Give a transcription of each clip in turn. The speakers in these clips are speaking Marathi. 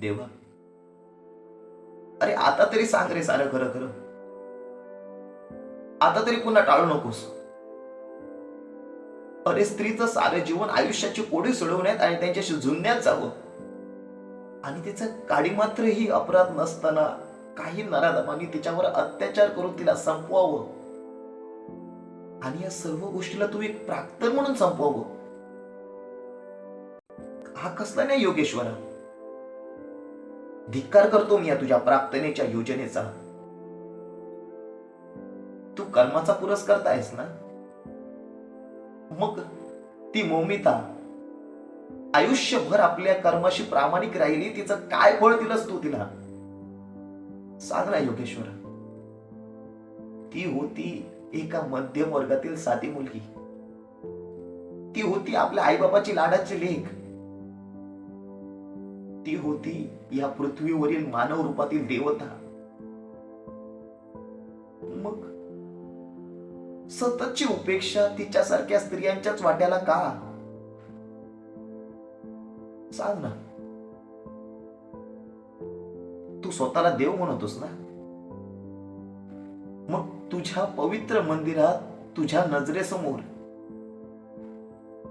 देवा. अरे आता तरी सांग रे सारं खरं खरं. आता तरी पुन्हा टाळू नकोस. अरे स्त्रीचं सारं जीवन आयुष्याची कोडी सोडवण्यात आणि त्यांच्याशी झुंजण्यात जावं. आणि तिचं काडी मात्र ही अपराध नसताना काही नराधमांनी तिच्यावर अत्याचार करून तिला संपवावं. आणि या सर्व गोष्टीला तू एक प्राक्तर म्हणून संपवावं. हा कसला नाही योगेश्वरा? धिक्कार करतो मी या तुझ्या प्रार्थनेच्या योजनेचा. तू कर्माचा पुरस्कार आहेस ना? मग ती मौमिता आयुष्यभर आपल्या कर्माशी प्रामाणिक राहिली तिचं काय फळ दिलंस तू तिला? सांग ना योगेश्वर. ती होती एका मध्यम वर्गातील साधी मुलगी. ती होती आपल्या आईबाबाची लाडाची लेख. ती होती या पृथ्वीवरील मानव रूपातील देवता. मग सततची उपेक्षा तिच्यासारख्या स्त्रियांच्याच वाट्याला का? सांग ना. तू स्वतःला देव म्हणतोस ना? मग तुझ्या पवित्र मंदिरात तुझ्या नजरेसमोर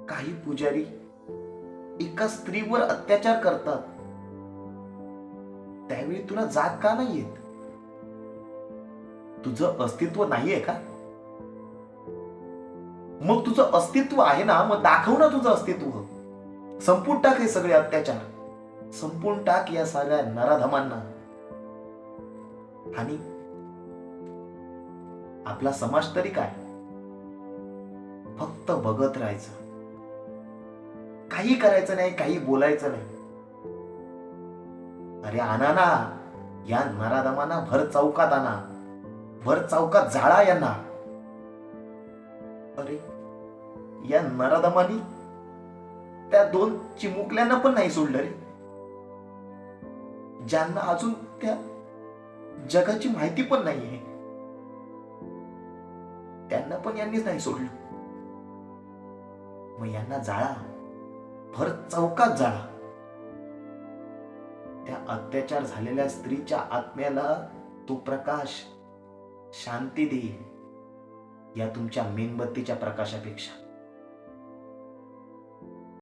काही पुजारी एका स्त्रीवर अत्याचार करतात. त्यावेळी तुला जात का नाही येत तुझं अस्तित्व नाहीये का? मग तुझं अस्तित्व आहे ना मग दाखव ना तुझं अस्तित्व. संपून टाक हे सगळे अत्याचार. संपून टाक या सगळ्या नराधमांना. आणि आपला समाज तरी काय? फक्त बघत राहायचं. काही करायचं नाही काही बोलायचं नाही. अरे आणा ना या नराधमांना भर चौकात आणा. भर चौकात जाळा यांना. अरे या नराधमानी त्या दोन चिमुकल्यांना पण नाही सोडलं रे. ज्यांना अजून त्या जगाची माहिती पण नाहीये. त्यांना पण यांनीच नाही सोडलं. मग यांना जाळा. भर चौकात जाळा. त्या अत्याचार झालेल्या स्त्रीच्या आत्म्याला तो प्रकाश शांती देईल या तुमच्या मेणबत्तीच्या प्रकाशापेक्षा.